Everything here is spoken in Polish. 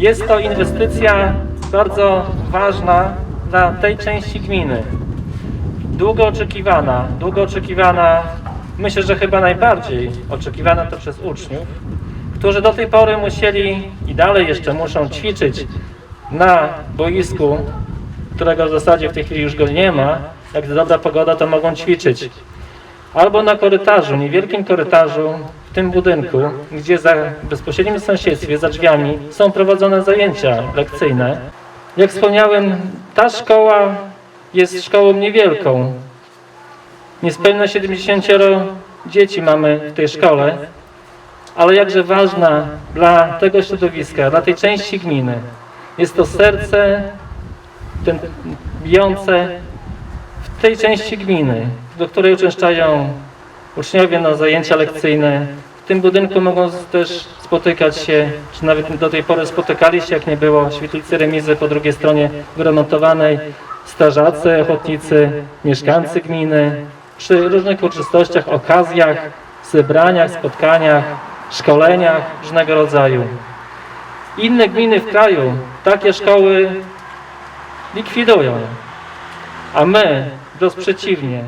Jest to inwestycja bardzo ważna dla tej części gminy. Długo oczekiwana, długo oczekiwana, myślę, że chyba najbardziej oczekiwana to przez uczniów, którzy do tej pory musieli i dalej jeszcze muszą ćwiczyć na boisku, którego w zasadzie w tej chwili już go nie ma. Jak dobra pogoda, to mogą ćwiczyć. Albo na korytarzu, niewielkim korytarzu w tym budynku, gdzie za bezpośrednim sąsiedztwie, za drzwiami są prowadzone zajęcia lekcyjne. Jak wspomniałem, ta szkoła jest szkołą niewielką. Niespełna 70 dzieci mamy w tej szkole, ale jakże ważna dla tego środowiska, dla tej części gminy. Jest to serce ten bijące w tej części gminy, do której uczęszczają uczniowie na zajęcia lekcyjne. W tym budynku mogą też spotykać się, czy nawet do tej pory spotykali się, jak nie było świetlicy remizy po drugiej stronie wyremontowanej, strażacy, ochotnicy, mieszkańcy gminy, przy różnych uroczystościach, okazjach, zebraniach, spotkaniach, szkoleniach różnego rodzaju. Inne gminy w kraju takie szkoły likwidują, a my wprost przeciwnie.